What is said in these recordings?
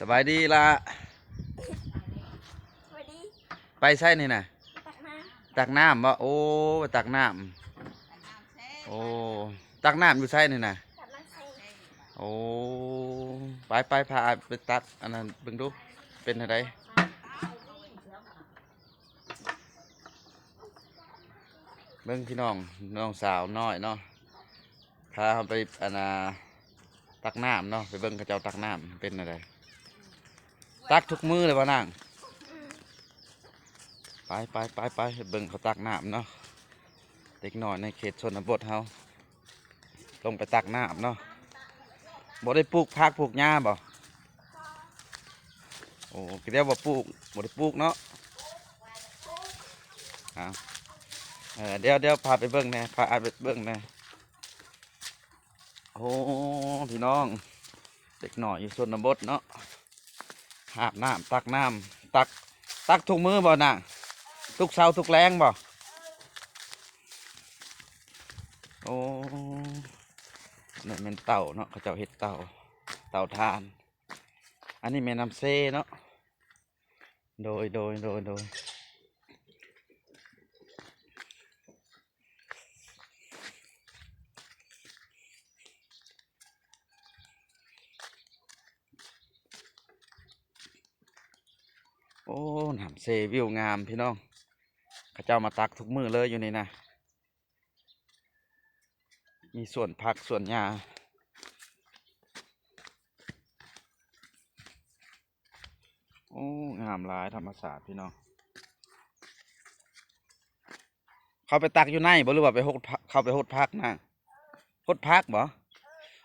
สบายดีละสวัสดีไปใช่นี่นะตักน้ตักน้ำบ่โอ้ไปตักน้ำโอ้ตักน้ำอยู่ใช่นี่นะำตักน้ำใส่โอ้ไปไปพาไปตักอันนั้นเบิ่งดูเป็นอะไรเบิ่งพี่น้องน้องสาวน้อยเนาะพาเขาไปอันน่ะตักน้ำเนาะไปเบิ่งเขาเจ้าตักน้ำเป็นอะไร ตักทุกมือเลยว่านางไปไปไปไปเบิ่งเขาตักน้ำเนาะเด็กหน้อยในเขตชนบทเฮาลงไปตักน้ำเนาะบ่ได้ปลูกผักปลูกหญ้าบ่โอ้ก็เรียกว่าปลูกบ่ได้ปลูกเนาะเอาเดี๋ยวเดี๋ยวพาไปเบิ่งแน่พาอาไปเบิ่งแน่โอ้พี่น้อง เด็กหน้อยอยู่ชนบทเนาะ อาบน้ำตักน้ำตักตักทุกมือบ่นะทุกเช้าทุกแรงบ่โอ้นี่เป็นเต่าเนาะเขาเจ้าเห็ดเต่าเต่าทาน อันนี้แม่น้ำเซเนาะโดยโดยโดยโดย โอ้น้ำเซวิวงามพี่น้องเขาเจ้ามาตักทุกมือเลยอยู่นี่นะ มีส่วนผักส่วนหญ้าโอ้ งามหลายธรรมศาสตร์พี่น้อง เขาไปตักอยู่ในบ่หรือว่าไปหดผักเขาไปหดพักนะหดพักบ่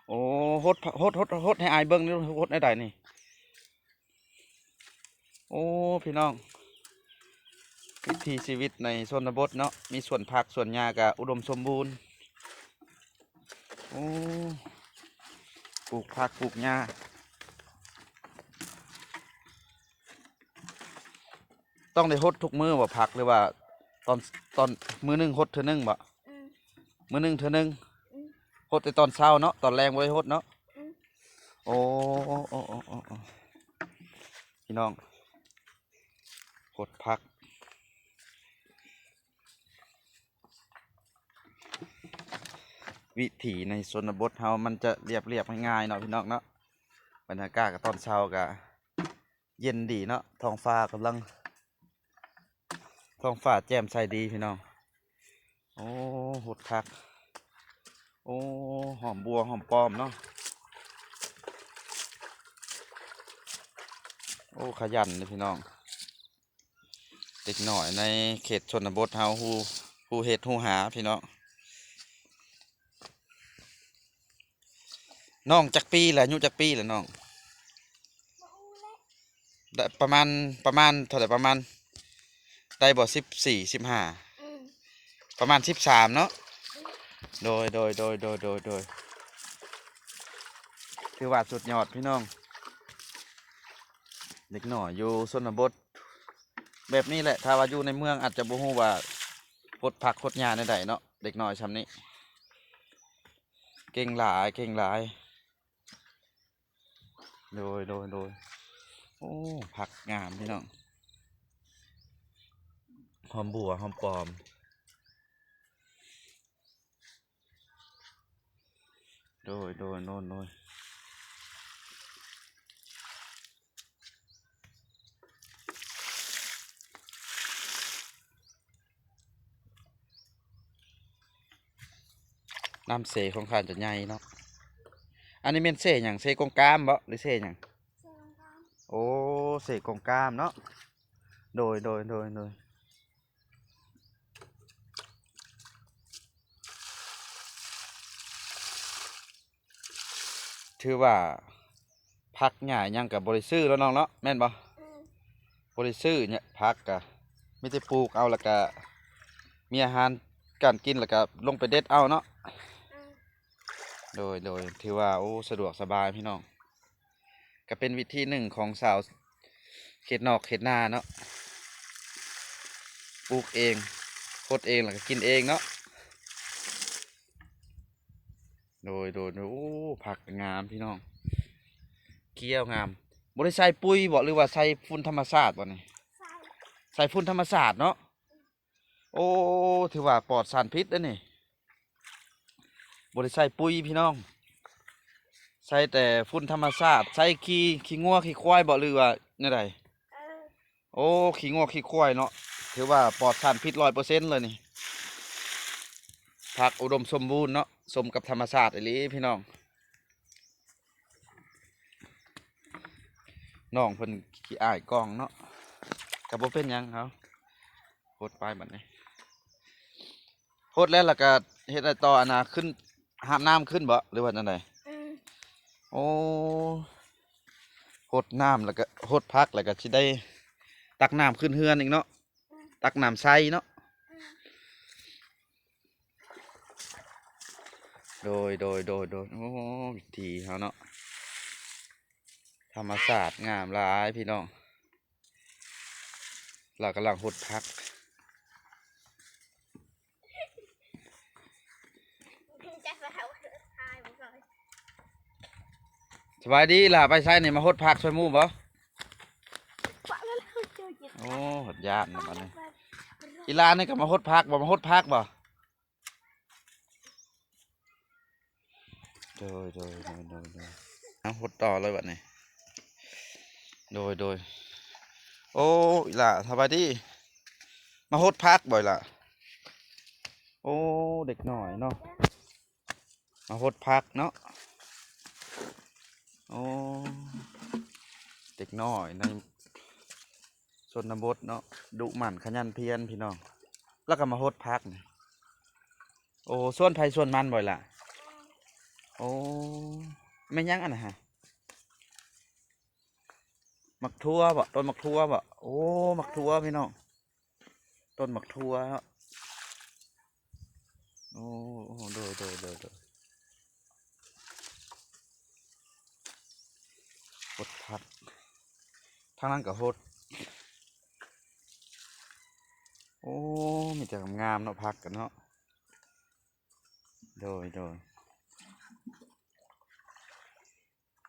โอ้หดหดหดหดให้อายเบิ้งนี่หดได้ใดนี่ โอ้พี่น้อง วิถีชีวิตในชนบทเนาะมีส่วนผักส่วนหญ้ากะอุดมสมบูรณ์โอ้ปลูกผักปลูกหญ้าต้องได้หดทุกมือบ่ผักหรือว่า ตอนตอนมือหนึงหดเธอหนึงบ่อืมมือหนึงเธอหนึงอืมหดแต่ตอนเช้าเนาะตอนแรงบ่ได้หดเนาะอืมโอ้โอ้โอ้โอ้โอ้โอ้พี่น้องห ดผัก วิถีในชนบทเฮามันจะเรียบเรียบง่ายๆเนาะพี่น้องเนาะบรรยากาศกับตอนเช้าก็เย็นดีเนาะท้องฟ้ากำลังท้องฟ้าแจ่มใสดีพี่น้อง โอ้หดคัก โอ้หอมบัวหอมปอมเนาะ โอ้ขยันเลยพี่น้อง ด็กหน่อยในเขตชนบทเฮาฮูฮูเฮ็ดฮูหาพี่น้องน้องจักปีแหละอายุจักปีแหละน้องได้ประมาณประมาณเท่าไหร่ประมาณได้บ่สิบสี่สิบห้าประมาณสิบสามเนาะโดยโดยโดยโดยโดยโดยคือว่าสุดยอดพี่น้องเด็กหน่อยอยู่ชนบท แบบนี้แหละ ถ้าว่าอยู่ในเมืองอาจจะบ่ฮู้ว่าพดผักพดหญ้าในใดเนาะเด็กน้อยชำนี้ เก่งหลายเก่งหลายโดยโดยโดยโอ้ผักงามพี่น้องหอมบัวหอมปลอมโดยโดยโน่นโน่ น้ำเสของข้าจะใหญ่เนาะ อันนี้เป็นเสอย่างเสกงกามบ่หรือเสอย่างเสียงกลางโอ้เสกงกามเนาะ โดยโดยโดยโดยถือว่าพักใหญ่ยังกับบริซื้อแล้วน้องเนาะแม่นบ่อืมบริซื้อเนี่ยพักกะไม่ได้ปลูกเอาแล้วก็มีอาหารการกินแล้วก็ลงไปเด็ดเอาเนาะอืม โดยโดยถือว่าโอ้สะดวกสบายพี่น้อง ก็เป็นวิธีหนึ่งของสาวเขตนอกเขตนาเนาะปลูกเองโคดเองแล้วก็กินเองเนาะโดยโดยโดยโอ้ผักงามพี่น้อง เกี้ยวงามบ่ได้ใส่ปุ๋ยบ่หรือว่าใส่ฝุ่นธรรมชาติบ่นี่ใส่ใส่ฝุ่นธรรมชาติเนาะโอ้ถือว่าปลอดสารพิษเด้อนี่ บ่ได้ใส่ปุ๋ยพี่น้อง ใส่แต่ฝุ่นธรรมชาติ ใส่ขี้ขี้งัวขี้ควายบ่หรือว่าแนวใดโอ้ขี้งัวขี้ควายเนาะถือว่าปลอดสารพิษ100%เปอร์เซ็นต์เลยนี่ผักอุดมสมบูรณ์เนาะสมกับธรรมชาติอีหลีพี่น้องน้องเพิ่นขี้อายกองเนาะก็บ่เป็นยังเขาโพดไปบัดนี้โพดแล้วล้วก็เฮ็ดอะไรต่ออนน่ะขึ้น หามน้ำขึ้นบ่หรือว่าจังไดเออโอ้โหดน้ำแล้วก็โหดพักแล้วก็สิได้ ตักน้ำขึ้นเฮือนอีกเนาะตักน้ำใส่เนาะโดยโดยโดยโดยโอ้วิธีเขาเนาะธรรมศาสตร์งามหลายพี่น้องเรากำลังหดพัก จะไปเอาทายมันก่อน สบายดีล่ะไปใช้นี่มาหดพักช่วยหมู่บ่ปะแล้วเราเจอจิตโอ้หดยากนะบัดนี้อีลานี่ก็มาหดพักบ่มาหดพักบ่โดยโดยโดยโดยโดยเอาหดต่อเลยบัดนี้โดยโดยโอ้อีล่ะสบายดีมาหดพักบ่อยล่ะโอ้เด็กหน่อยเนาะมาหดพักเนาะ โอ้เด็กน้อยในชนบทเนาะดุหมันขยันเพียรพี่น้อง แล้วก็มาโฮดพักโอ้ส่วนไผส่วนมันบ่อยล่ะ โอ้ไม่ยั้งอันนะฮะมักทั่วบ่ต้นมักทั่วบ่โอ้มักทั่วพี่น้องต้นมักทั่วโอ้โอ้โดยโดยโดยโดยโฮ ดพักทางนั้นก็โฮดโอ้ มีแต่งามเนาะพักกันเนาะโดยโดย